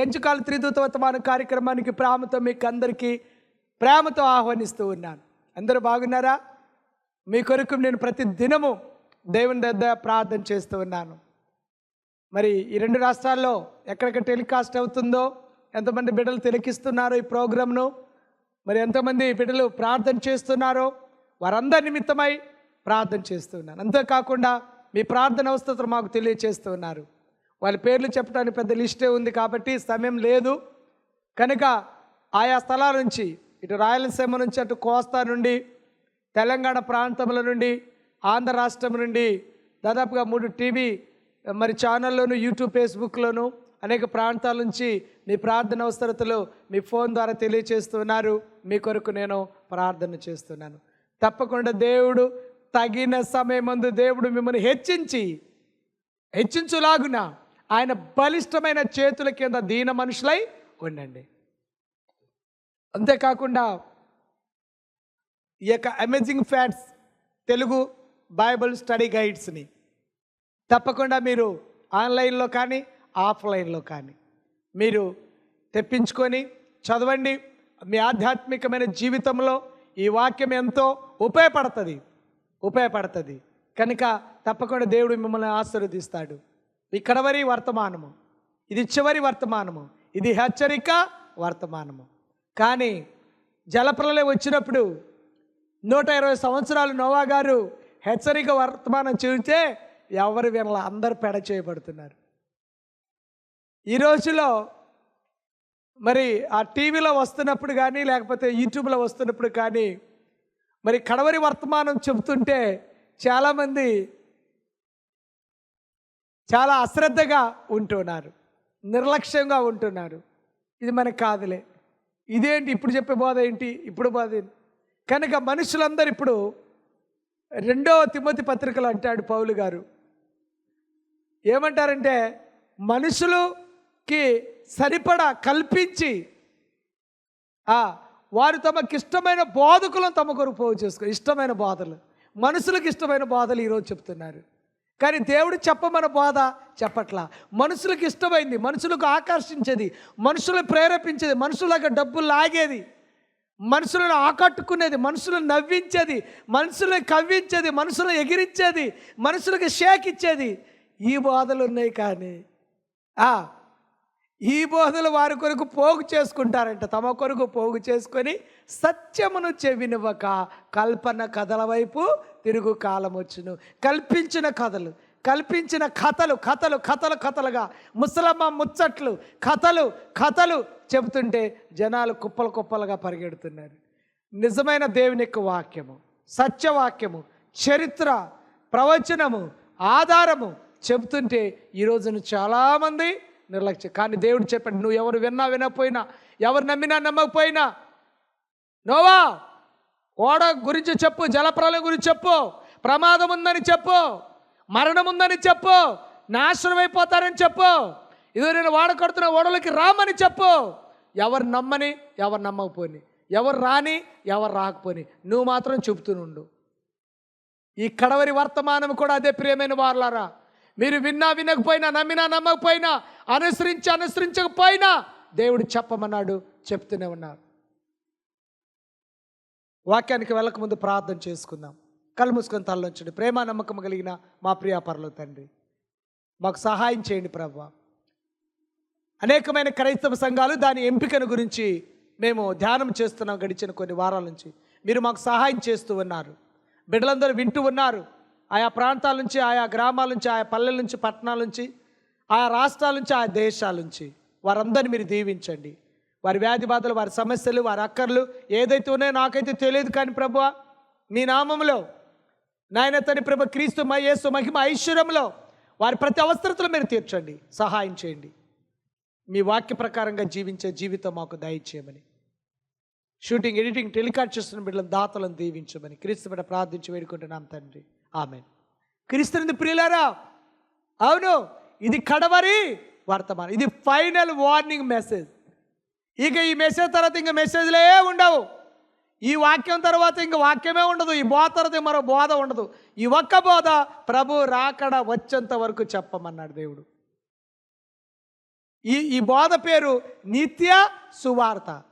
ఎంచుకాల త్రిదూతవర్తమాన కార్యక్రమానికి ప్రేమతో మీకు అందరికీ ప్రేమతో ఆహ్వానిస్తూ ఉన్నాను. అందరూ బాగున్నారా? మీ కొరకు నేను ప్రతి దినము దేవుని దగ్గర ప్రార్థన చేస్తూ ఉన్నాను. మరి ఈ రెండు రాష్ట్రాల్లో ఎక్కడెక్కడ టెలికాస్ట్ అవుతుందో ఎంతమంది బిడ్డలు తిలకిస్తున్నారో ఈ ప్రోగ్రామ్ను మరి ఎంతమంది బిడ్డలు ప్రార్థన చేస్తున్నారో వారందరి నిమిత్తమై ప్రార్థన చేస్తున్నాను అంతేకాకుండా మీ ప్రార్థన అవస్థతలు మాకు తెలియచేస్తూ ఉన్నారు. వాళ్ళ పేర్లు చెప్పడానికి పెద్ద లిస్టే ఉంది కాబట్టి సమయం లేదు. కనుక ఆయా స్థలాల నుంచి ఇటు రాయలసీమ నుంచి అటు కోస్తా నుండి తెలంగాణ ప్రాంతముల నుండి ఆంధ్ర రాష్ట్రం నుండి దాదాపుగా మూడు టీవీ మరి ఛానల్లోను యూట్యూబ్ ఫేస్బుక్లోను అనేక ప్రాంతాల నుంచి మీ ప్రార్థన అవసరతలు మీ ఫోన్ ద్వారా తెలియచేస్తున్నారు మీ కొరకు నేను ప్రార్థన చేస్తున్నాను. తప్పకుండా దేవుడు తగిన సమయం ముందు దేవుడు మిమ్మల్ని హెచ్చించి హెచ్చించులాగునా ఆయన బలిష్టమైన చేతుల కింద దీన మనుషులై ఉండండి. అంతేకాకుండా ఈ యొక్క amazing facts Telugu Bible study గైడ్స్ని తప్పకుండా మీరు ఆన్లైన్లో కానీ ఆఫ్లైన్లో కానీ మీరు తెప్పించుకొని చదవండి. మీ ఆధ్యాత్మికమైన జీవితంలో ఈ వాక్యం ఎంతో ఉపయోగపడుతుంది. ఉపయోగపడుతుంది. కనుక తప్పకుండా దేవుడు మిమ్మల్ని ఆశీర్వదిస్తాడు. ఈ కడవరి వర్తమానము ఇది చివరి వర్తమానము ఇది హెచ్చరిక వర్తమానము. కానీ జలప్రలయం వచ్చినప్పుడు నూట ఇరవై సంవత్సరాలు నోవా గారు హెచ్చరిక వర్తమానం చూస్తే ఎవరు వినల అందరు పెడ చేయబడుతున్నారు. ఈ రోజులో మరి ఆ టీవీలో వస్తున్నప్పుడు కానీ లేకపోతే యూట్యూబ్లో వస్తున్నప్పుడు కానీ మరి కడవరి వర్తమానం చెబుతుంటే చాలామంది చాలా అశ్రద్ధగా ఉంటున్నారు. నిర్లక్ష్యంగా ఉంటున్నారు. ఇది మనకు కాదులే. ఇదేంటి? ఇప్పుడు చెప్పే బోధ ఏంటి? ఇప్పుడు బోధ ఏంటి? కనుక మనుషులందరూ ఇప్పుడు రెండవ తిమ్మతి పత్రికలు అంటాడు పౌలు గారు. ఏమంటారంటే మనుషులకి సరిపడా కల్పించి వారు తమకు ఇష్టమైన బోధకులను తమ కొరకు పోగు చేసుకో ఇష్టమైన బోధలు. మనుషులకు ఇష్టమైన బోధలు ఈరోజు చెప్తున్నారు. కానీ దేవుడు చెప్పమన బోధ చెప్పట్లా. మనుషులకు ఇష్టమైంది మనుషులకు ఆకర్షించేది మనుషులు ప్రేరేపించేది మనుషులకు డబ్బులు లాగేది మనుషులను ఆకట్టుకునేది మనుషులను నవ్వించేది మనుషులను కవ్వించేది మనుషులను ఎగిరించేది మనుషులకు షేక్ ఇచ్చేది. ఈ బోధలు ఉన్నాయి కానీ. ఈ బోధలు వారి కొరకు పోగు చేసుకుంటారంట. తమ కొరకు పోగు చేసుకొని సత్యమును చెవినివ్వక కల్పన కథల వైపు తిరుగు కాలం వచ్చును. కల్పించిన కథలు కల్పించిన కథలు కథలు కథలు కథలుగా ముసలమ్మ ముచ్చట్లు కథలు కథలు చెబుతుంటే జనాలు కుప్పలు కుప్పలుగా పరిగెడుతున్నారు. నిజమైన దేవుని యొక్క వాక్యము సత్యవాక్యము చరిత్ర ప్రవచనము ఆధారము చెబుతుంటే ఈరోజును చాలామంది నిర్లక్ష్యం. కానీ దేవుడు చెప్పాడు నువ్వు ఎవరు విన్నా వినకపోయినా ఎవరు నమ్మినా నమ్మకపోయినా నోవా ఓడ గురించి చెప్పు జలప్రలయం గురించి చెప్పు ప్రమాదం ఉందని చెప్పు మరణం ఉందని చెప్పు నాశనం అయిపోతారని చెప్పు ఇదో నేను వాడకడుతున్న ఓడలకి రామని చెప్పు. ఎవరు నమ్మని ఎవరు నమ్మకపోని ఎవరు రాని ఎవరు రాకపోని నువ్వు మాత్రం చెబుతూనుండు ఈ కడవరి వర్తమానం కూడా అదే ప్రియమైన వారులారా మీరు విన్నా వినకపోయినా నమ్మినా నమ్మకపోయినా అనుసరించి అనుసరించకపోయినా దేవుడు చెప్పమన్నాడు చెప్తూనే ఉన్నాడు వాక్యానికి వెళ్ళకముందు ప్రార్థన చేసుకుందాం. కళ్ళు మూసుకొని తలలోంచండి ప్రేమ నమ్మకం కలిగిన మా ప్రియ పరలో తండ్రి మాకు సహాయం చేయండి ప్రభా. అనేకమైన క్రైస్తవ సంఘాలు దాని ఎంపికను గురించి మేము ధ్యానం చేస్తున్నాం గడిచిన కొన్ని వారాల నుంచి. మీరు మాకు సహాయం చేస్తూ ఉన్నారు. బిడ్డలందరూ వింటూ ఉన్నారు. ఆయా ప్రాంతాల నుంచి ఆయా గ్రామాల నుంచి ఆయా పల్లెల నుంచి పట్టణాల నుంచి ఆయా రాష్ట్రాల నుంచి ఆయా దేశాల నుంచి వారందరిని మీరు దీవించండి. వారి వ్యాధి బాధలు వారి సమస్యలు వారి అక్కర్లు ఏదైతే ఉన్నాయో నాకైతే తెలియదు కానీ ప్రభు మీ నామంలో నాయన తని ప్రభు క్రీస్తు మయేసు మహిమ ఐశ్వర్యంలో వారి ప్రతి అవసరతలు మీరు తీర్చండి సహాయం చేయండి. మీ వాక్య ప్రకారంగా జీవించే జీవితం మాకు దయచేయమని. షూటింగ్ ఎడిటింగ్ టెలికాస్ట్ చేస్తున్న బిడ్డలను దాతలను దీవించమని క్రీస్తు బిడ్డ ప్రార్థించి వేడుకుంటున్నాం తండ్రి. ఆమె క్రీస్తునింది ప్రియులారా అవును ఇది కడవరి వర్తమానం. ఇది ఫైనల్ వార్నింగ్ మెసేజ్. ఇక ఈ మెసేజ్ తర్వాత ఇంక మెసేజ్లే ఉండవు. ఈ వాక్యం తర్వాత ఇంక వాక్యమే ఉండదు. ఈ బోధ తర్వాత మరో బోధ ఉండదు. ఈ ఒక్క బోధ ప్రభు రాకడ వచ్చేంత వరకు చెప్పమన్నాడు దేవుడు. ఈ ఈ బోధ పేరు నిత్య సువార్త.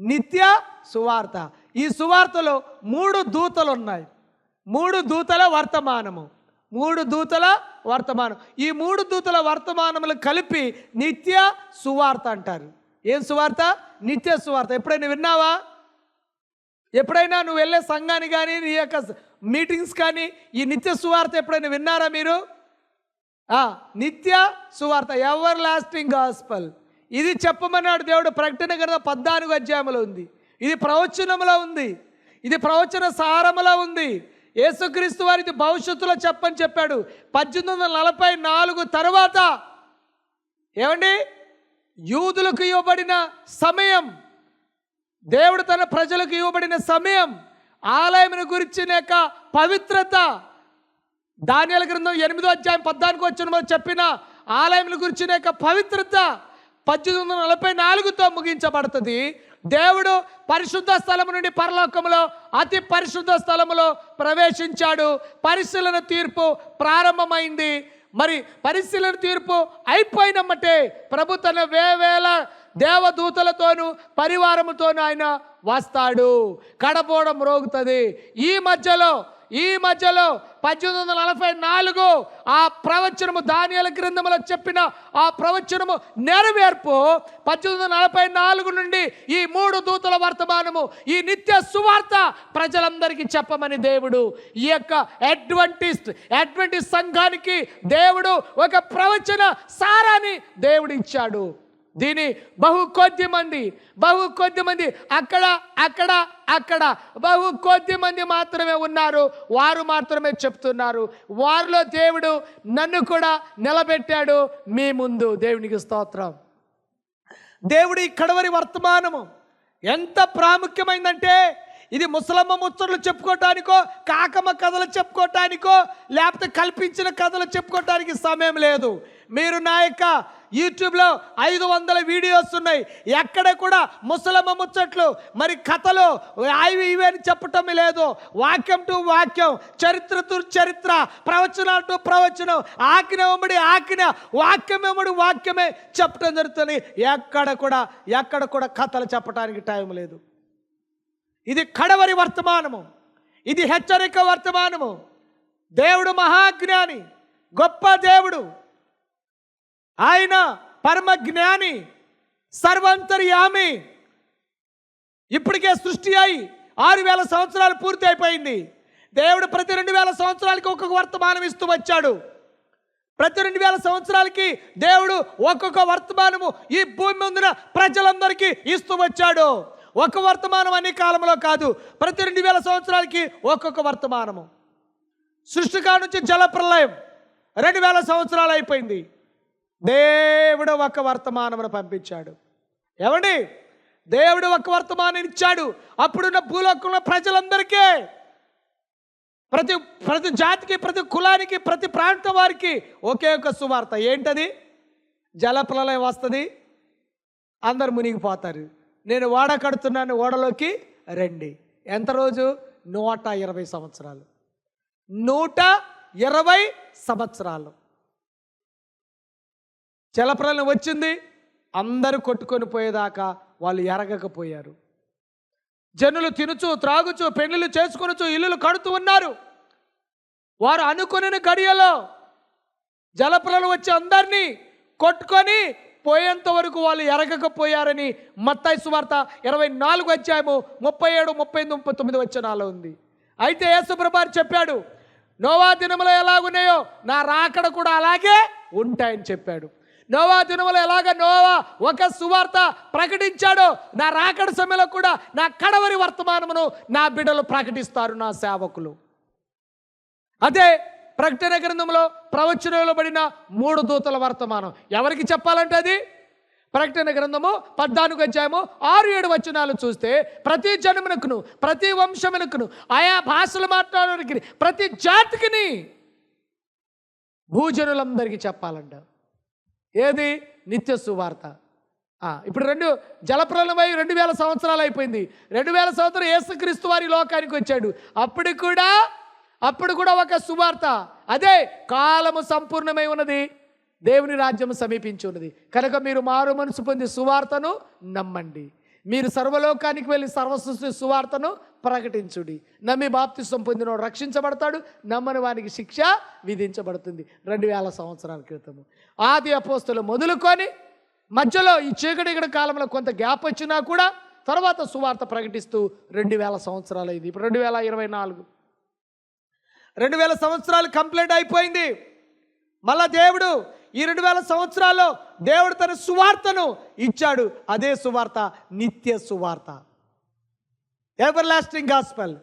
నిత్య సువార్త. ఈ సువార్తలో మూడు దూతలు ఉన్నాయి మూడు దూతల వర్తమానము. మూడు దూతల వర్తమానం. ఈ మూడు దూతల వర్తమానములు కలిపి నిత్య సువార్త అంటారు. ఏం సువార్త? నిత్య సువార్త. ఎప్పుడైనా విన్నావా? ఎప్పుడైనా నువ్వు వెళ్ళే సంఘాన్ని కానీ నీ యొక్క మీటింగ్స్ కానీ ఈ నిత్య సువార్త ఎప్పుడైనా విన్నారా మీరు? నిత్య సువార్త. Everlasting gospel. ఇది చెప్పమన్నాడు దేవుడు ప్రకటన గ్రంథం పద్నాలుగు అధ్యాయంలో ఉంది. ఇది ప్రవచనములో ఉంది. ఇది ప్రవచన సారములో ఉంది. యేసుక్రీస్తు వారికి భవిష్యత్తులో చెప్పని చెప్పాడు. పద్దెనిమిది వందల నలభై నాలుగు తర్వాత ఏమండి? యూదులకు ఇవ్వబడిన సమయం దేవుడు తన ప్రజలకు ఇవ్వబడిన సమయం ఆలయమును గురించిన యొక్క పవిత్రత. దానియాల గ్రంథం ఎనిమిదో అధ్యాయం పద్నాలుగు వచ్చిన చెప్పిన ఆలయముల గురించిన యొక్క పవిత్రత. పద్దెనిమిది వందల నలభై నాలుగుతో ముగించబడుతుంది. దేవుడు పరిశుద్ధ స్థలము నుండి పరలోకంలో అతి పరిశుద్ధ స్థలములో ప్రవేశించాడు. పరిశీలన తీర్పు ప్రారంభమైంది. మరి పరిశీలన తీర్పు అయిపోయినమ్మటే ప్రభు తన వేవేల దేవదూతలతోనూ పరివారముతోనూ ఆయన వస్తాడు. కడపోవడం రోగుతుంది. ఈ మధ్యలో ఈ మధ్యలో పద్దెనిమిది వందల నలభై నాలుగు ఆ ప్రవచనము ధాన్యాల గ్రంథములో చెప్పిన ఆ ప్రవచనము నెరవేర్పు పద్దెనిమిది వందల నలభై నాలుగు నుండి ఈ మూడు దూతల వర్తమానము ఈ నిత్య సువార్త ప్రజలందరికీ చెప్పమని దేవుడు ఈ యొక్క అడ్వంటిస్ట్ అడ్వంటిస్ట్ సంఘానికి దేవుడు ఒక ప్రవచన సారాన్ని దేవుడు ఇచ్చాడు. దీని బహు కొద్ది మంది బహు కొద్ది మంది అక్కడ అక్కడ అక్కడ. బహు కొద్ది మంది మాత్రమే ఉన్నారు వారు మాత్రమే చెప్తున్నారు. వారిలో దేవుడు నన్ను కూడా నిలబెట్టాడు మీ ముందు దేవునికి స్తోత్రం. దేవుడి కడవరి వర్తమానము ఎంత ప్రాముఖ్యమైందంటే ఇది ముసలమ్మ ముచ్చట్లు చెప్పుకోవటానికో కాకమ్మ కథలు చెప్పుకోవటానికో లేకపోతే కల్పించిన కథలు చెప్పుకోవటానికి సమయం లేదు. మీరు నా యొక్క యూట్యూబ్లో ఐదు వందల వీడియోస్ ఉన్నాయి. ఎక్కడ కూడా ముసలమ్మ ముచ్చట్లు మరి కథలు అవి ఇవి అని చెప్పటం లేదు. వాక్యం టు వాక్యం చరిత్ర టు చరిత్ర ప్రవచనాలు టు ప్రవచనం ఆకిన వెంబడి ఆకిన వాక్యం వెంబడి వాక్యమే చెప్పటం జరుగుతుంది. ఎక్కడ కూడా ఎక్కడ కూడా కథలు చెప్పడానికి టైం లేదు. ఇది కడవరి వర్తమానము. ఇది హెచ్చరిక వర్తమానము. దేవుడు మహాజ్ఞాని గొప్ప దేవుడు. ఆయన పరమ జ్ఞాని సర్వంతర్యామి. ఇప్పటికే సృష్టి అయి ఆరు వేల సంవత్సరాలు పూర్తి అయిపోయింది. దేవుడు ప్రతి రెండు వేల సంవత్సరాలకి ఒక్కొక్క వర్తమానం ఇస్తూ వచ్చాడు. ప్రతి రెండు వేల సంవత్సరాలకి దేవుడు ఒక్కొక్క వర్తమానము ఈ భూమి ముందున ప్రజలందరికీ ఇస్తూ వచ్చాడు. ఒక వర్తమానం అన్ని కాలంలో కాదు ప్రతి రెండు వేల సంవత్సరాలకి ఒక్కొక్క వర్తమానము. సృష్టికా నుంచి జల ప్రళయం రెండు వేల సంవత్సరాలు అయిపోయింది. దేవుడు ఒక వర్తమానమును పంపించాడు. ఏమండి? దేవుడు ఒక వర్తమానం ఇచ్చాడు. అప్పుడున్న భూలోకంలో ప్రజలందరికీ ప్రతి ప్రతి జాతికి ప్రతి కులానికి ప్రతి ప్రాంతం వారికి ఒకే ఒక సువార్త. ఏంటది? జలప్రలయం వస్తుంది అందరు మునిగిపోతారు. నేను ఓడ కడుతున్నాను ఓడలోకి రండి. ఎంత రోజు? నూట ఇరవై సంవత్సరాలు. నూట ఇరవై సంవత్సరాలు. జలప్రలయం వచ్చింది. అందరూ కొట్టుకొని పోయేదాకా వాళ్ళు ఎరగకపోయారు. జనులు తినుచు త్రాగుచు పెళ్ళిళ్ళు చేసుకునుచు ఇల్లులు కడుతూ ఉన్నారు. వారు అనుకుని గడియలో జలప్రలయం వచ్చి అందరినీ కొట్టుకొని పోయేంత వరకు వాళ్ళు ఎరగకపోయారని మత్తాయి సువార్త ఇరవై నాలుగు అధ్యాయము ముప్పై ఏడు ముప్పై ఎనిమిది ముప్పై తొమ్మిది వచనాలు ఉంది. అయితే యేసుప్రభారు చెప్పాడు నోవా దినములు ఎలాగున్నాయో నా రాకడ కూడా అలాగే ఉంటాయని చెప్పాడు. నోవా దినములు ఎలాగ నోవా ఒక సువార్త ప్రకటించాడో నా రాకడ సమయంలో కూడా నా కడవరి వర్తమానమును నా బిడ్డలు ప్రకటిస్తారు నా సేవకులు. అదే ప్రకటన గ్రంథంలో ప్రవచనబడిన మూడు దూతల వర్తమానం. ఎవరికి చెప్పాలంటే అది? ప్రకటన గ్రంథము పద్నాలుగు అధ్యాయము ఆరు ఏడు వచనాలు చూస్తే ప్రతి జనమునకును ప్రతి వంశమునకును ఆయా భాషలు మాట్లాడడానికి ప్రతి జాతికిని భూజనులందరికీ చెప్పాలంట. ఏది? నిత్య సువార్త. ఇప్పుడు రెండు జలప్రలమై రెండు వేల సంవత్సరాలు అయిపోయింది. రెండు వేల సంవత్సరం యేసుక్రీస్తు వారి లోకానికి వచ్చాడు. అప్పుడు కూడా అప్పుడు కూడా ఒక సువార్త. అదే కాలము సంపూర్ణమై ఉన్నది. దేవుని రాజ్యము సమీపించి ఉన్నది. కనుక మీరు మారు మనసు పొంది సువార్తను నమ్మండి. మీరు సర్వలోకానికి వెళ్ళి సర్వసృష్టి సువార్తను ప్రకటించుడి. నమ్మి బాప్తిస్వం పొందినవాడు రక్షించబడతాడు నమ్మని వానికి శిక్ష విధించబడుతుంది. రెండు వేల సంవత్సరాల క్రితము. ఆది అపోస్తులు మొదలుకొని మధ్యలో ఈ చీకటిగడ కాలంలో కొంత గ్యాప్ వచ్చినా కూడా తర్వాత సువార్త ప్రకటిస్తూ రెండు వేల సంవత్సరాలు అయింది. ఇప్పుడు రెండు వేల ఇరవై నాలుగు. రెండు వేల సంవత్సరాలు కంప్లీట్ అయిపోయింది. మళ్ళా దేవుడు ఈ రెండు వేల సంవత్సరాల్లో దేవుడు తన సువార్తను ఇచ్చాడు. అదే సువార్త నిత్య సువార్త. ఎవర్ లాస్టింగ్ గాస్పల్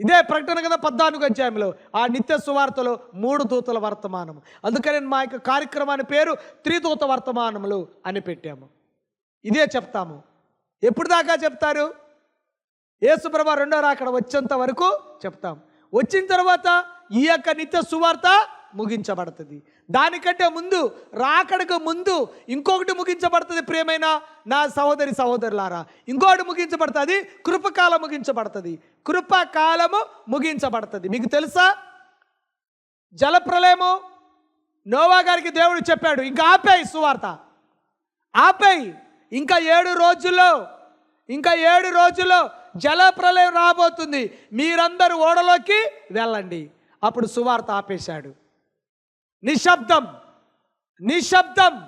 ఇదే ప్రకటన కదా పద్నాలుగు అధ్యాయంలో. ఆ నిత్య సువార్తలో మూడు దూతల వర్తమానం అందుకని మా యొక్క కార్యక్రమాన్ని పేరు త్రిదూత వర్తమానములు అని పెట్టాము. ఇదే చెప్తాము. ఎప్పుడు దాకా చెప్తారు? యేసుప్రభ రెండో రాకడ వచ్చేంత వరకు చెప్తాం. వచ్చిన తర్వాత ఈ యొక్క నిత్య సువార్త ముగించబడుతుంది. దానికంటే ముందు రాకడకు ముందు ఇంకొకటి ముగించబడుతుంది ప్రియమైన నా సహోదరి సహోదరులారా. ఇంకొకటి ముగించబడుతుంది కృపకాలం ముగించబడుతుంది. కృపకాలము ముగించబడుతుంది. మీకు తెలుసా? జలప్రలయము నోవా గారికి దేవుడు చెప్పాడు ఇంకా ఆపేయి సువార్త. ఆపేయి. ఇంకా ఏడు రోజుల్లో ఇంకా ఏడు రోజుల్లో జలప్రలయం రాబోతుంది. మీరందరూ ఓడలోకి వెళ్ళండి. అప్పుడు సువార్త ఆపేశాడు. నిశ్శబ్దం. నిశ్శబ్దం.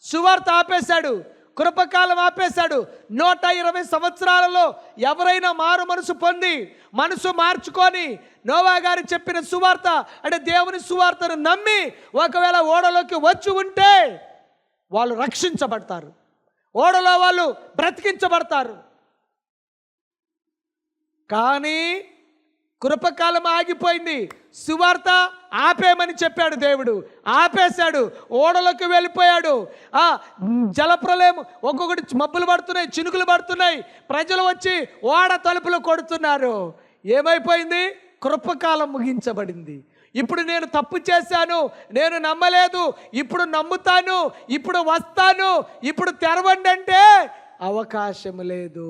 సువార్త ఆపేశాడు. కృపకాలం ఆపేశాడు. నూట ఇరవై సంవత్సరాలలో ఎవరైనా మారు మనసు పొంది మనసు మార్చుకొని నోవా గారు చెప్పిన సువార్త అంటే దేవుని సువార్తను నమ్మి ఒకవేళ ఓడలోకి వచ్చి ఉంటే వాళ్ళు రక్షించబడతారు. ఓడలో వాళ్ళు బ్రతికించబడతారు. కానీ కృపకాలం ఆగిపోయింది. సువార్త ఆపేమని చెప్పాడు దేవుడు. ఆపేశాడు. ఓడలోకి వెళ్ళిపోయాడు. ఆ జలప్రలయం ఒక్కొక్కటి మబ్బులు పడుతున్నాయి చినుకులు పడుతున్నాయి. ప్రజలు వచ్చి ఓడ తలుపులు కొడుతున్నారు. ఏమైపోయింది? కృపకాలం ముగించబడింది. ఇప్పుడు నేను తప్పు చేశాను నేను నమ్మలేదు ఇప్పుడు నమ్ముతాను ఇప్పుడు వస్తాను ఇప్పుడు తెరవండి అంటే అవకాశం లేదు.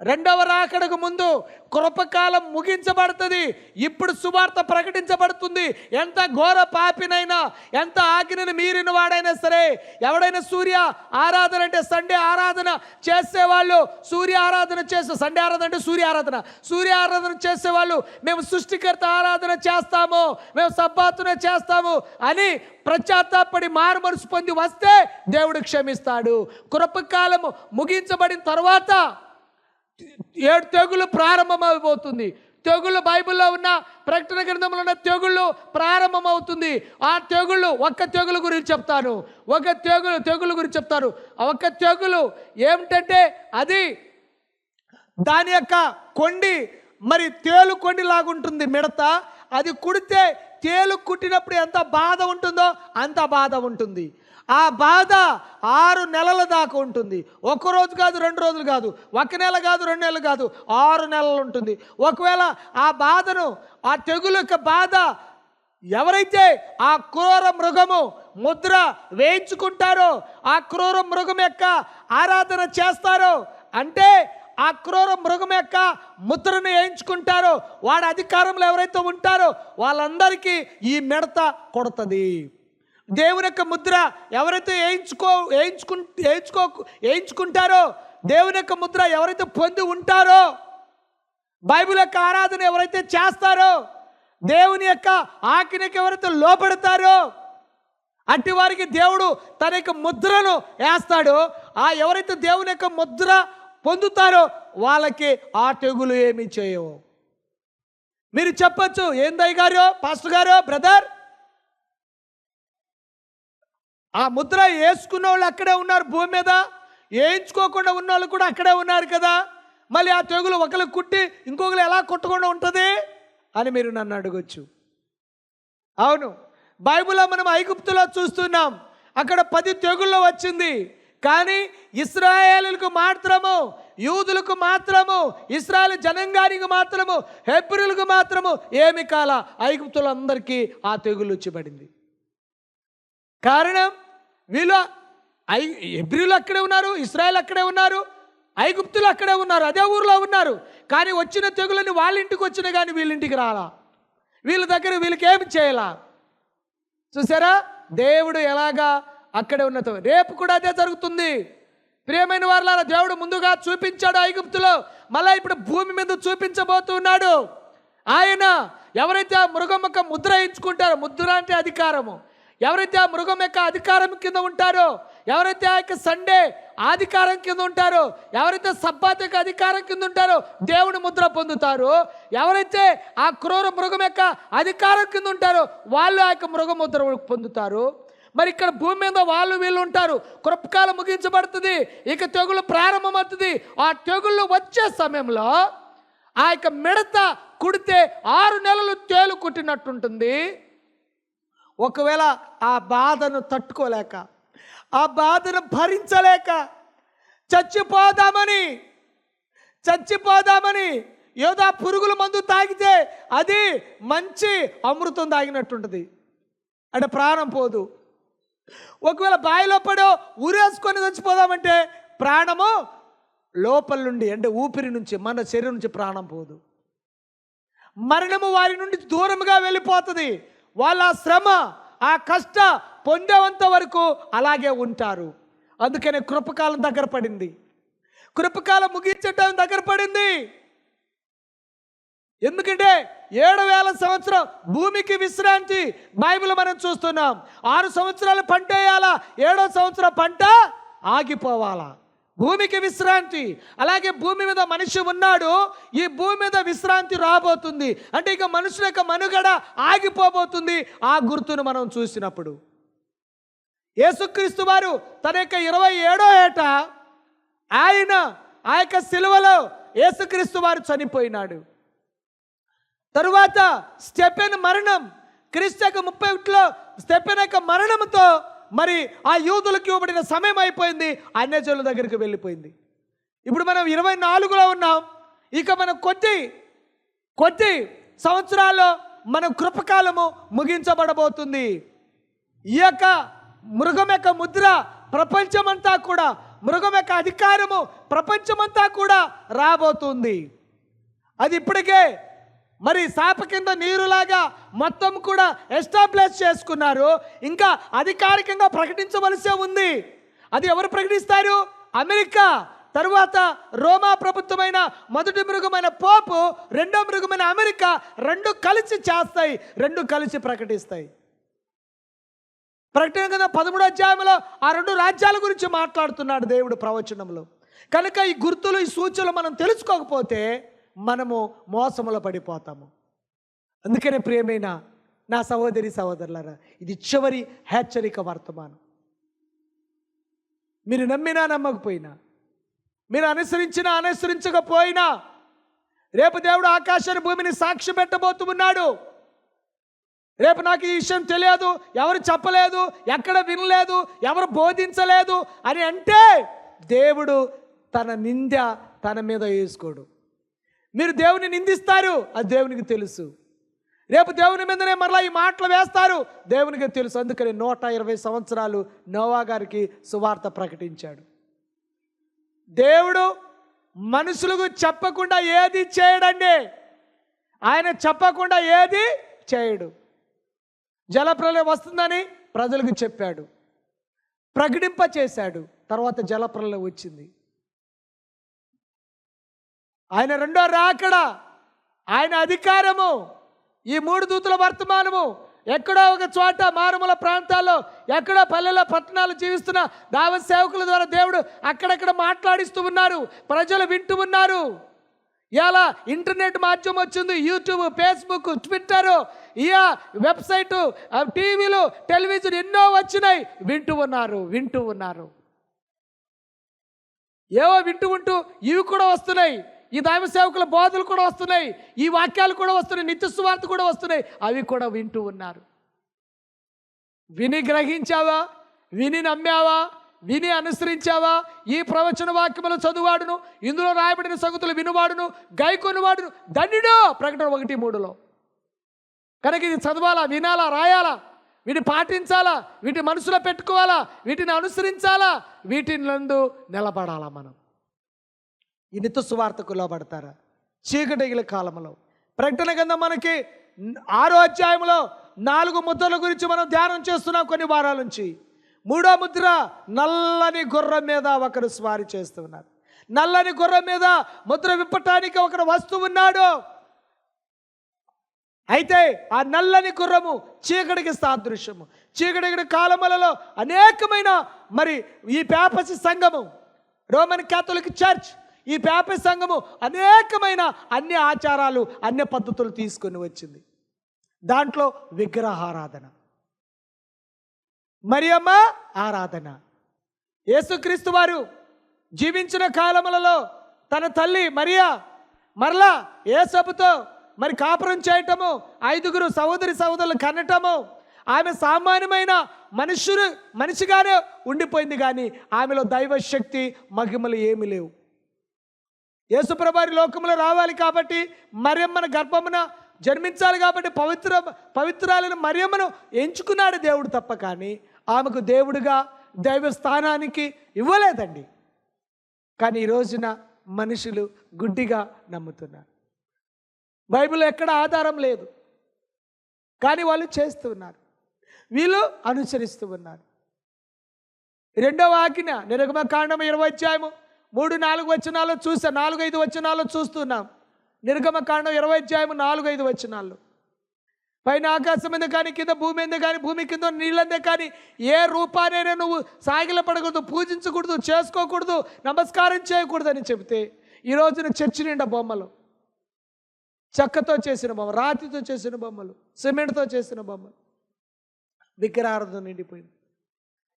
రెండవ రాకడకు ముందు కృపకాలం ముగించబడుతుంది. ఇప్పుడు సువార్త ప్రకటించబడుతుంది. ఎంత ఘోర పాపినైనా ఎంత ఆజ్ఞను మీరిన వాడైనా సరే ఎవడైనా సూర్య ఆరాధన అంటే సండే ఆరాధన చేసేవాళ్ళు సూర్య ఆరాధన చేసే సండే ఆరాధన అంటే సూర్య ఆరాధన. సూర్య ఆరాధన చేసేవాళ్ళు మేము సృష్టికర్త ఆరాధన చేస్తాము మేము సబ్బాతునే చేస్తాము అని ప్రత్యాత్తాపడి మారుమరుసు పొంది వస్తే దేవుడు క్షమిస్తాడు. కృపకాలము ముగించబడిన తర్వాత ఏడు తెగులు ప్రారంభమైపోతుంది. తెగుళ్ళు బైబిల్లో ఉన్న ప్రకటన గ్రంథంలో ఉన్న తెగుళ్ళు ప్రారంభమవుతుంది. ఆ తెగుళ్ళు ఒక్క తెగులు గురించి చెప్తాను. ఒక తెగులు తెగులు గురించి చెప్తారు ఆ ఒక్క తెగులు ఏమిటంటే అది దాని యొక్క కొండి మరి తేలు కొండి లాగుంటుంది మిడత. అది కుడితే తేలు కుట్టినప్పుడు ఎంత బాధ ఉంటుందో అంత బాధ ఉంటుంది. ఆ బాధ ఆరు నెలల దాకా ఉంటుంది. ఒక రోజు కాదు రెండు రోజులు కాదు. ఒక నెల కాదు రెండు నెలలు కాదు. ఆరు నెలలు ఉంటుంది. ఒకవేళ ఆ బాధను ఆ తెగులు యొక్క బాధ ఎవరైతే ఆ క్రూర మృగము ముద్ర వేయించుకుంటారో ఆ క్రూర మృగం యొక్క ఆరాధన చేస్తారో అంటే ఆ క్రూర మృగం యొక్క ముద్రను వేయించుకుంటారో వాడి అధికారంలో ఎవరైతే ఉంటారో వాళ్ళందరికీ ఈ మిడత కొడుతుంది. దేవుని యొక్క ముద్ర ఎవరైతే వేయించుకో వేయించుకు వేయించుకో వేయించుకుంటారో దేవుని యొక్క ముద్ర ఎవరైతే పొంది ఉంటారో బైబిల్ యొక్క ఆరాధన ఎవరైతే చేస్తారో దేవుని యొక్క ఆకినకి ఎవరైతే లోపడతారో అట్టి వారికి దేవుడు తన యొక్క ముద్రను వేస్తాడో. ఆ ఎవరైతే దేవుని యొక్క ముద్ర పొందుతారో వాళ్ళకి ఆ తెగులు ఏమి చేయవు. మీరు చెప్పచ్చు ఏందయ్య గారు పాస్టర్ గారు బ్రదర్? ఆ ముద్ర వేసుకున్న వాళ్ళు అక్కడే ఉన్నారు భూమి మీద. వేయించుకోకుండా ఉన్న వాళ్ళు కూడా అక్కడే ఉన్నారు కదా. మళ్ళీ ఆ తెగులు ఒకరికి కుట్టి ఇంకొకరు ఎలా కొట్టకుండా ఉంటుంది అని మీరు నన్ను అడగొచ్చు. అవును బైబిల్లో మనం ఐగుప్తులో చూస్తున్నాం. అక్కడ పది తెగుళ్ళు వచ్చింది. కానీ ఇస్రాయేలులకు మాత్రము యూదులకు మాత్రము ఇస్రాయల్ జనంగానికి మాత్రము హెబ్రిలకు మాత్రము ఏమి కాల ఐగుప్తులందరికీ ఆ తెగులు వచ్చిబడింది కారణం వీళ్ళు ఐ ఎబ్రిలు అక్కడే ఉన్నారు ఇస్రాయల్ అక్కడే ఉన్నారు ఐగుప్తులు అక్కడే ఉన్నారు అదే ఊర్లో ఉన్నారు. కానీ వచ్చిన తెగులని వాళ్ళ ఇంటికి వచ్చిన కానీ వీళ్ళ ఇంటికి రాలా. వీళ్ళ దగ్గర వీళ్ళకి ఏమి చేయాలా? చూసారా? దేవుడు ఎలాగా అక్కడే ఉన్నత. రేపు కూడా అదే జరుగుతుంది. ప్రియమైన వాళ్ళ దేవుడు ముందుగా చూపించాడు ఐగుప్తులో. మళ్ళీ ఇప్పుడు భూమి మీద చూపించబోతున్నాడు. ఆయన ఎవరైతే ఆ మృగం ముద్ర ఎంచుకుంటారో ముద్ర అంటే అధికారము. ఎవరైతే ఆ మృగం యొక్క అధికారం కింద ఉంటారో ఎవరైతే ఆ యొక్క సండే అధికారం కింద ఉంటారో ఎవరైతే సబ్బాత్ యొక్క అధికారం కింద ఉంటారో దేవుని ముద్ర పొందుతారో. ఎవరైతే ఆ క్రూర మృగం యొక్క అధికారం కింద ఉంటారో వాళ్ళు ఆ యొక్క మృగ ముద్ర పొందుతారు. మరి ఇక్కడ భూమి మీద వాళ్ళు వీళ్ళు ఉంటారు. కృపకాలం ముగించబడుతుంది. ఇక తెగులు ప్రారంభమవుతుంది. ఆ తెగుళ్ళు వచ్చే సమయంలో ఆ యొక్క మిడత కుడితే ఆరు నెలలు తేలు కుట్టినట్టుంటుంది. ఒకవేళ ఆ బాధను తట్టుకోలేక ఆ బాధను భరించలేక చచ్చిపోదామని చచ్చిపోదామని ఏదో పురుగుల మందు తాగితే అది మంచి అమృతం తాగినట్టుంటుంది. అంటే ప్రాణం పోదు. ఒకవేళ బావిలో పడో ఊరేసుకొని చచ్చిపోదామంటే ప్రాణము లోపల నుండి అంటే ఊపిరి నుంచి మన శరీరం నుంచి ప్రాణం పోదు. మరణము వారి నుండి దూరముగా వెళ్ళిపోతుంది. వాళ్ళ శ్రమ ఆ కష్ట పొందేంత వరకు అలాగే ఉంటారు. అందుకనే కృపకాలం దగ్గర పడింది. కృపకాలం ముగించడం దగ్గర పడింది. ఎందుకంటే ఏడు వేల సంవత్సరం భూమికి విశ్రాంతి బైబిల్ మనం చూస్తున్నాం. ఆరు సంవత్సరాలు పంట వేయాలా? ఏడో సంవత్సరం పంట ఆగిపోవాలా? భూమికి విశ్రాంతి. అలాగే భూమి మీద మనిషి ఉన్నాడు ఈ భూమి మీద విశ్రాంతి రాబోతుంది. అంటే ఇక మనుషుల యొక్క మనుగడ ఆగిపోబోతుంది ఆ గుర్తును మనం చూసినప్పుడు. యేసుక్రీస్తు వారు తన యొక్క ఇరవై ఏడో ఏట ఆయన ఆ యొక్క సిలువలో యేసుక్రీస్తు వారు చనిపోయినాడు. తరువాత స్టెపెన్ మరణం క్రీస్తు యొక్క ముప్పై ఒకటిలో స్టెపెన్ యొక్క మరణంతో మరి ఆ యూదులకు ఇవ్వబడిన సమయం అయిపోయింది అన్యజనుల దగ్గరికి వెళ్ళిపోయింది. ఇప్పుడు మనం ఇరవై నాలుగులో ఉన్నాం. ఇక మనం కొద్ది కొద్ది సంవత్సరాల్లో మన కృపకాలము ముగించబడబోతుంది. ఈ యొక్క మృగం యొక్క ముద్ర ప్రపంచమంతా కూడా మృగం యొక్క అధికారము ప్రపంచమంతా కూడా రాబోతుంది. అది ఇప్పటికే మరి శాప కింద నీరులాగా మొత్తం కూడా ఎస్టాబ్లిష్ చేసుకున్నారు. ఇంకా అధికారికంగా ప్రకటించవలసే ఉంది. అది ఎవరు ప్రకటిస్తారు? అమెరికా. తరువాత రోమా ప్రభుత్వమైన మొదటి మృగమైన పోపు రెండో మృగమైన అమెరికా రెండు కలిసి చేస్తాయి రెండు కలిసి ప్రకటిస్తాయి. ప్రకటన కింద పదమూడు అధ్యాయంలో ఆ రెండు రాజ్యాల గురించి మాట్లాడుతున్నాడు దేవుడు ప్రవచనంలో. కనుక ఈ గుర్తులు ఈ సూచనలు మనం తెలుసుకోకపోతే మనము మోసములో పడిపోతాము. అందుకనే ప్రియమైన నా సహోదరి సహోదరులారా ఇది చివరి హెచ్చరిక వర్తమానం. మీరు నమ్మినా నమ్మకపోయినా మీరు అనుసరించినా అనుసరించకపోయినా రేపు దేవుడు ఆకాశాన్ని భూమిని సాక్షి పెట్టబోతున్నాడు. రేపు నాకు ఈ విషయం తెలియదు ఎవరు చెప్పలేదు ఎక్కడ వినలేదు ఎవరు బోధించలేదు అని అంటే దేవుడు తన నింద తన మీద వేసుకోడు. మీరు దేవుని నిందిస్తారు అది దేవునికి తెలుసు. రేపు దేవుని మీదనే మరలా ఈ మాటలు వేస్తారు దేవునికి తెలుసు. అందుకని నూట ఇరవై సంవత్సరాలు నోవా గారికి సువార్త ప్రకటించాడు. దేవుడు మనుషులకు చెప్పకుండా ఏది చేయడండి? ఆయన చెప్పకుండా ఏది చేయడు. జలప్రలయం వస్తుందని ప్రజలకు చెప్పాడు. ప్రకటింప చేశాడు తర్వాత జలప్రలయం వచ్చింది. ఆయన రెండో రాకడ ఆయన అధికారము ఈ మూడు దూతుల వర్తమానము ఎక్కడో ఒక చోట మారుమూల ప్రాంతాల్లో ఎక్కడో పల్లెలో పట్టణాలు జీవిస్తున్న దావ సేవకుల ద్వారా దేవుడు అక్కడక్కడ మాట్లాడిస్తూ ఉన్నారు ప్రజలు వింటూ ఉన్నారు. ఇలా ఇంటర్నెట్ మాధ్యమం వచ్చింది యూట్యూబ్ ఫేస్బుక్ ట్విట్టర్ ఇయా వెబ్సైటు టీవీలు టెలివిజన్ ఎన్నో వచ్చినాయి వింటూ ఉన్నారు వింటూ ఉన్నారు. ఏవో వింటూ ఉంటూ ఇవి కూడా వస్తున్నాయి. ఈ దైవ సేవకుల బోధలు కూడా వస్తున్నాయి ఈ వాక్యాలు కూడా వస్తున్నాయి నిత్య సువార్త కూడా వస్తున్నాయి అవి కూడా వింటూ ఉన్నారు. విని గ్రహించావా? విని నమ్మావా? విని అనుసరించావా? ఈ ప్రవచన వాక్యములు చదువువాడును ఇందులో రాయబడిన సంగతులు వినువాడును గైకొనివాడును దండిడో! ప్రకటన ఒకటి మూడులో. కనుక ఇది చదవాలా వినాలా రాయాలా? వీటిని పాటించాలా? వీటి మనసులో పెట్టుకోవాలా? వీటిని అనుసరించాలా? వీటిని నందు నిలబడాలా మనం. ఈ నిత్య సువార్తకు లోబడతారు. చీకటిగిల కాలంలో ప్రకటన కింద మనకి ఆరో అధ్యాయంలో నాలుగు ముద్రల గురించి మనం ధ్యానం చేస్తున్నాం కొన్ని వారాల నుంచి. మూడో ముద్ర నల్లని గుర్రం మీద ఒకరు స్వారీ చేస్తున్నారు. నల్లని గుర్రం మీద ముద్ర విప్పటానికి ఒకరు వస్తూ ఉన్నాడు. అయితే ఆ నల్లని గుర్రము చీకటికి సాదృశ్యము. చీకటి కాలములలో అనేకమైన మరి ఈ పేపసి సంఘము రోమన్ క్యాథలిక్ చర్చ్ ఈ పేపసి సంఘము అనేకమైన అన్ని ఆచారాలు అన్ని పద్ధతులు తీసుకొని వచ్చింది. దాంట్లో విగ్రహారాధన మరియమ్మ ఆరాధన. యేసుక్రీస్తు వారు జీవించిన కాలములలో తన తల్లి మరియా మరలా ఏసపుతో మరి కాపురం చేయటము ఐదుగురు సహోదరి సహోదరులు కనటము ఆమె సామాన్యమైన మనుషులు మనిషిగానే ఉండిపోయింది కానీ ఆమెలో దైవశక్తి మహిమలు ఏమీ లేవు. యేసుప్రభారి లోకంలో రావాలి కాబట్టి మరియమ్మన గర్భమున జన్మించాలి కాబట్టి పవిత్ర పవిత్రాలను మరియమ్మను ఎంచుకున్నాడు దేవుడు తప్ప కానీ ఆమెకు దేవుడిగా దైవ స్థానానికి ఇవ్వలేదండి. కానీ ఈ రోజున మనుషులు గుడ్డిగా నమ్ముతున్నారు. బైబిల్ ఎక్కడ ఆధారం లేదు. కానీ వాళ్ళు చేస్తూ ఉన్నారు. వీళ్ళు అనుసరిస్తూ ఉన్నారు. రెండవ ఆజ్ఞ నిర్గమ కాండం ఇరవై అధ్యాయము మూడు నాలుగు వచనాల్లో చూసా నాలుగు ఐదు వచనాల్లో చూస్తున్నాం. నిర్గమ కాండం ఇరవై అధ్యాయము నాలుగు ఐదు వచనాల్లో పైన ఆకాశం మీద కానీ కింద భూమి మీద కానీ భూమి కింద నీళ్ళందే కానీ ఏ రూపానైనా నువ్వు సాగిల పడకూడదు పూజించకూడదు చేసుకోకూడదు నమస్కారం చేయకూడదు అని చెబితే ఈ రోజున చర్చి నిండా బొమ్మలు. చెక్కతో చేసిన బొమ్మ రాతితో చేసిన బొమ్మలు సిమెంట్తో చేసిన బొమ్మలు. విగ్రహార్థం నిండిపోయింది.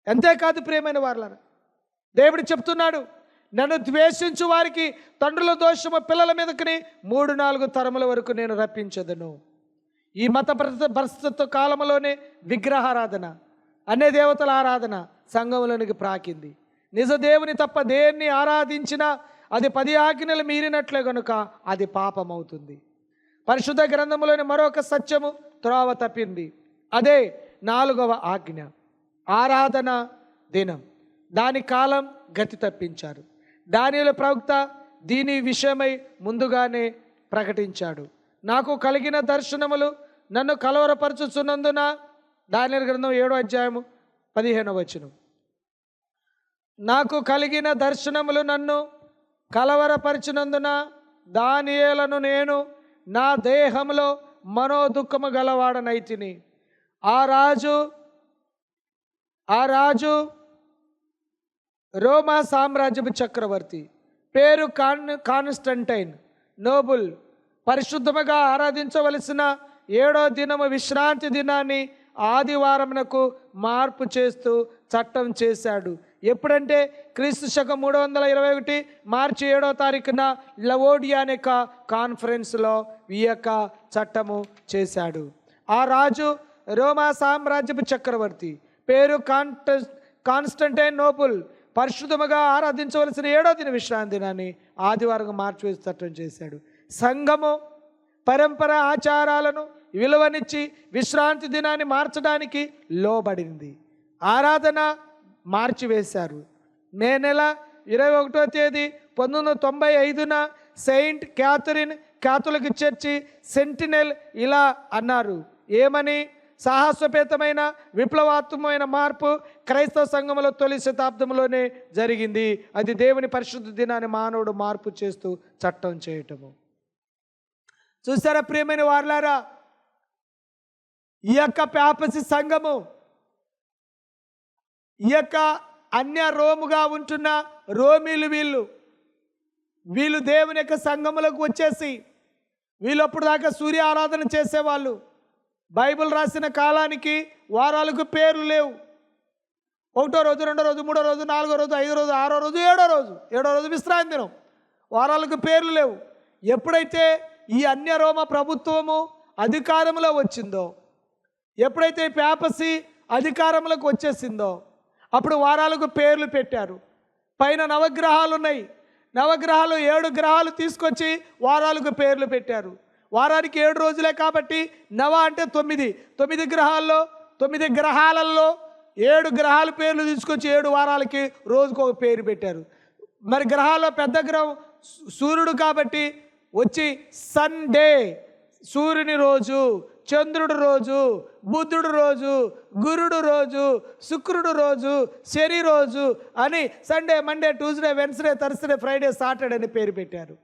అంతేకాదు ప్రియమైన వారులారా దేవుడు చెప్తున్నాడు నన్ను ద్వేషించు వారికి తండ్రుల దోషము పిల్లల మీదకి మూడు నాలుగు తరముల వరకు నేను రప్పించదును. ఈ మత ప్రస్తుత కాలంలోనే విగ్రహారాధన అనే దేవతల ఆరాధన సంఘంలోనికి ప్రాకింది. నిజ దేవుని తప్ప దేన్ని ఆరాధించినా అది పది ఆజ్ఞలు మీరినట్లే గనుక అది పాపమవుతుంది. పరిశుద్ధ గ్రంథంలోని మరొక సత్యము త్రోవ తప్పింది. అదే నాలుగవ ఆజ్ఞ ఆరాధన దినం. దాని కాలం గతి తప్పించారు. దానిలో ప్రవక్త దీని విషయమై ముందుగానే ప్రకటించాడు. నాకు కలిగిన దర్శనములు నన్ను కలవరపరచుచున్నందున దాని గ్రంథం ఏడో అధ్యాయము పదిహేనవ వచనం. నాకు కలిగిన దర్శనములు నన్ను కలవరపరిచినందున దానియేలను నేను నా దేహంలో మనోదుఖము గలవాడనైతిని. ఆ రాజు ఆ రాజు రోమా సామ్రాజ్యపు చక్రవర్తి. పేరు కాన్ కాన్స్టంటైన్. నోబుల్. పరిశుద్ధముగా ఆరాధించవలసిన ఏడో దినము విశ్రాంతి దినాన్ని ఆదివారమునకు మార్పు చేస్తూ చట్టం చేశాడు. ఎప్పుడంటే క్రీస్తు శకం మూడు వందల ఇరవై ఒకటి మార్చి ఏడో తారీఖున లవోడియా అనే కాన్ఫరెన్స్లో ఈ యొక్క చట్టము చేశాడు. ఆ రాజు రోమా సామ్రాజ్యపు చక్రవర్తి. పేరు కాంట కాన్స్టంటైన్ నోబుల్. పరిశుద్ధముగా ఆరాధించవలసిన ఏడో దిన విశ్రాంతి దినాన్ని ఆదివారం మార్చివేసి చట్టం చేశాడు. సంఘము పరంపర ఆచారాలను విలువనిచ్చి విశ్రాంతి దినాన్ని మార్చడానికి లోబడింది. ఆరాధన మార్చివేశారు మే నెల ఇరవై ఒకటో తేదీ పంతొమ్మిది వందల తొంభై ఐదున Saint Catherine Catholic church sentinel ఇలా అన్నారు. ఏమని? సాహసోపేతమైన విప్లవాత్మకమైన మార్పు క్రైస్తవ సంఘములో తొలి శతాబ్దంలోనే జరిగింది. అది దేవుని పరిశుద్ధ దినాన్ని మానవుడు మార్పు చేస్తూ చట్టం చేయటము. చూసారా ప్రియమైన వార్లారా? ఈ యొక్క ప్యాపసి సంఘము ఈ యొక్క అన్య రోముగా ఉంటున్న రోమీలు వీళ్ళు వీళ్ళు దేవుని యొక్క సంఘములకు వచ్చేసి వీళ్ళప్పుడు దాకా సూర్య ఆరాధన చేసేవాళ్ళు. బైబిల్ రాసిన కాలానికి వారాలకు పేర్లు లేవు. ఒకటో రోజు రెండో రోజు మూడో రోజు నాలుగో రోజు ఐదో రోజు ఆరో రోజు ఏడో రోజు ఏడో రోజు విశ్రాంతి దినం. వారాలకు పేర్లు లేవు. ఎప్పుడైతే ఈ అన్యరోమ ప్రభుత్వము అధికారంలో వచ్చిందో ఎప్పుడైతే పేపసి అధికారంలోకి వచ్చేసిందో అప్పుడు వారాలకు పేర్లు పెట్టారు. పైన నవగ్రహాలు ఉన్నాయి. నవగ్రహాలు ఏడు గ్రహాలు తీసుకొచ్చి వారాలకు పేర్లు పెట్టారు. వారానికి ఏడు రోజులే కాబట్టి నవ అంటే తొమ్మిది. తొమ్మిది గ్రహాల్లో తొమ్మిది గ్రహాలలో ఏడు గ్రహాల పేర్లు తీసుకొచ్చి ఏడు వారాలకి రోజుకు ఒక పేరు పెట్టారు. మరి గ్రహాల్లో పెద్ద గ్రహం సూర్యుడు కాబట్టి వచ్చి సండే సూర్యుని రోజు చంద్రుడు రోజు బుద్ధుడు రోజు గురుడు రోజు శుక్రుడు రోజు శని రోజు అని Sunday Monday Tuesday Wednesday Thursday Friday Saturday అని పేరు పెట్టారు.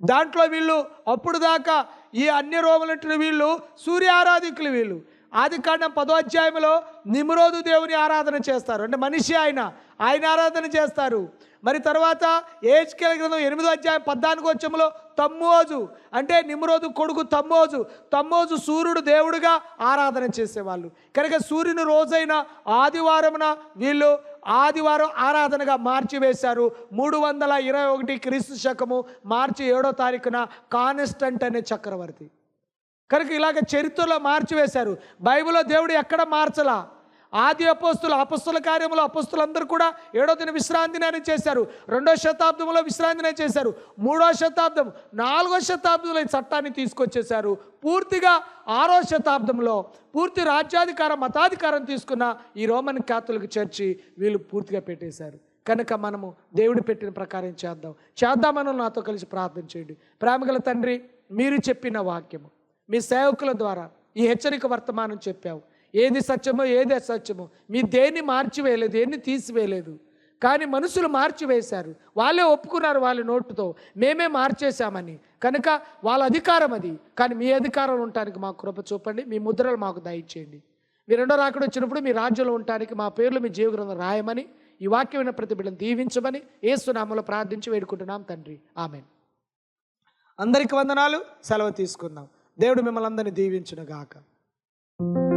దాంట్లో వీళ్ళు అప్పుడు దాకా ఈ అన్ని రోములంటున్న వీళ్ళు సూర్య ఆరాధికులు వీళ్ళు. ఆది కాండం పదో అధ్యాయంలో నిమ్రోదు దేవుని ఆరాధన చేస్తారు. అంటే మనిషి ఆయన ఆయన ఆరాధన చేస్తారు. మరి తర్వాత ఏజ్కేల గ్రంథం ఎనిమిదో అధ్యాయం పద్నాలుగు వచ్చంలో తమ్మోజు అంటే నిమ్రోదు కొడుకు తమ్మోజు తమ్మోజు సూర్యుడు దేవుడుగా ఆరాధన చేసేవాళ్ళు. కనుక సూర్యుని రోజైన ఆదివారమున వీళ్ళు ఆదివారం ఆరాధనగా మార్చివేశారు. మూడు వందల ఇరవై ఒకటి క్రీస్తు శకము మార్చి ఏడో తారీఖున కానిస్టంట్ అనే చక్రవర్తి. కనుక ఇలాగ చరిత్రలో మార్చివేశారు. బైబిల్లో దేవుడు ఎక్కడ మార్చలా? ఆది అపోస్తులు అపస్తుల కార్యములు అపస్తులందరూ కూడా ఏడో దిన విశ్రాంతిని చేశారు. రెండో శతాబ్దంలో విశ్రాంతిని చేశారు. మూడో శతాబ్దం నాలుగో శతాబ్దంలో ఈ చట్టాన్ని తీసుకొచ్చేశారు. పూర్తిగా ఆరో శతాబ్దంలో పూర్తి రాజ్యాధికారం మతాధికారం తీసుకున్న ఈ రోమన్ క్యాథలిక్ చర్చి వీళ్ళు పూర్తిగా పెట్టేశారు. కనుక మనము దేవుడు పెట్టిన ప్రకారం చేద్దాం. చేద్దామని నాతో కలిసి ప్రార్థన చేయండి. ప్రేమగల తండ్రి మీరు చెప్పిన వాక్యము మీ సేవకుల ద్వారా ఈ హెచ్చరిక వర్తమానం చెప్పావు. ఏది సత్యమో ఏది అసత్యమో. మీ దేన్ని మార్చివేయలేదు దేన్ని తీసివేయలేదు. కానీ మనుషులు మార్చివేశారు. వాళ్ళే ఒప్పుకున్నారు వాళ్ళ నోటుతో. మేమే మార్చేశామని. కనుక వాళ్ళ అధికారం అది. కానీ మీ అధికారం ఉండటానికి మాకు కృప చూపండి. మీ ముద్రలు మాకు దయచేయండి. మీ రెండో రాకడ వచ్చినప్పుడు మీ రాజ్యంలో ఉండటానికి మా పేర్లు మీ జీవగ్రంథం రాయమని ఈ వాక్యమైన ప్రతి దీవించమని ఏసునామలో ప్రార్థించి వేడుకుంటున్నాం తండ్రి. ఆమె అందరికి వందనాలు. సెలవు తీసుకుందాం. దేవుడు మిమ్మల్ని అందరినీ దీవించునుగాక. గాక